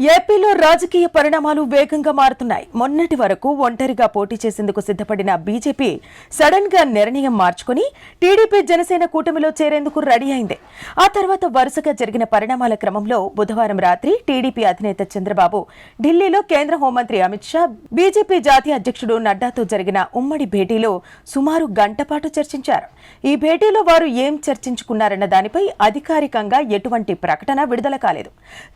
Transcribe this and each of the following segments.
ఏపీలో రాజకీయ పరిణామాలు వేగంగా మారుతున్నాయి. మొన్నటి వరకు ఒంటరిగా పోటీ చేసేందుకు సిద్ధపడిన బీజేపీ సడన్గా నిర్ణయం మార్చుకుని టీడీపీ జనసేన కూటమిలో చేరేందుకు రెడీ అయింది. ఆ తర్వాత వరుసగా జరిగిన పరిణామాల క్రమంలో బుధవారం రాత్రి టీడీపీ అధినేత చంద్రబాబు ఢిల్లీలో కేంద్ర హోంమంత్రి అమిత్ షా బీజేపీ జాతీయ అధ్యక్షుడు నడ్డాతో జరిగిన ఉమ్మడి భేటీలో సుమారు గంట పాటు చర్చించారు. ఈ భేటీలో వారు ఏం చర్చించుకున్నారన్న దానిపై అధికారికంగా ఎటువంటి ప్రకటన విడుదల కాలేదు.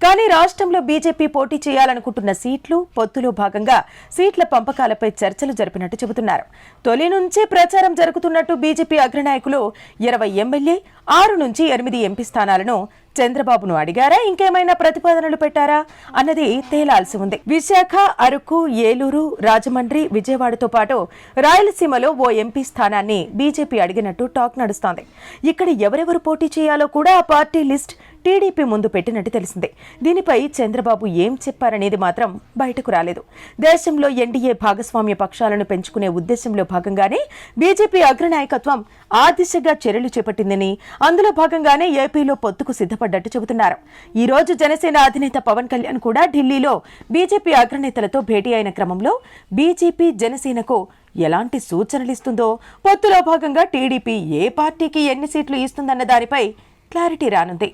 కానీ రాష్ట్రంలో బీజేపీ పోటీ చేయాలనుకుంటున్న సీట్లు పొత్తులో భాగంగా సీట్ల పంపకాలపై చర్చలు జరిపినట్టు చెబుతున్నారు. తొలి నుంచే ప్రచారం జరుగుతున్నట్టు బీజేపీ అగ్రనాయకులు ఇరవై ఎమ్మెల్యే ఆరు నుంచి ఎనిమిది ఎంపీ స్థానాలను చంద్రబాబును అడిగారా? ఇంకేమైనా ప్రతిపాదనలు పెట్టారా? అన్నది తేలాల్సి ఉంది. విశాఖ అరకు ఏలూరు రాజమండ్రి విజయవాడతో పాటు రాయలసీమలో ఓ ఎంపీ స్థానాన్ని బీజేపీ అడిగినట్టు టాక్ నడుస్తోంది. ఇక్కడ ఎవరెవరు పోటీ చేయాలో కూడా ఆ పార్టీ లిస్ట్ టీడీపీ ముందు పెట్టినట్టు తెలిసిందే. దీనిపై చంద్రబాబు ఏం చెప్పారనేది మాత్రం బయటకు రాలేదు. దేశంలో ఎన్డీఏ భాగస్వామ్య పక్షాలను పెంచుకునే ఉద్దేశంలో భాగంగానే బీజేపీ అగ్రనాయకత్వం ఆ దిశగా చర్యలు చేపట్టిందని అందులో భాగంగానే ఏపీలో పొత్తుకు సిద్ధపడ్డట్టు చెబుతున్నారు. ఈ రోజు జనసేన అధినేత పవన్ కళ్యాణ్ కూడా ఢిల్లీలో బీజేపీ అగ్రనేతలతో భేటీ అయిన క్రమంలో బీజేపీ జనసేనకు ఎలాంటి సూచనలు ఇస్తుందో పొత్తులో భాగంగా టీడీపీ ఏ పార్టీకి ఎన్ని సీట్లు ఇస్తుందన్న దానిపై క్లారిటీ రానుంది.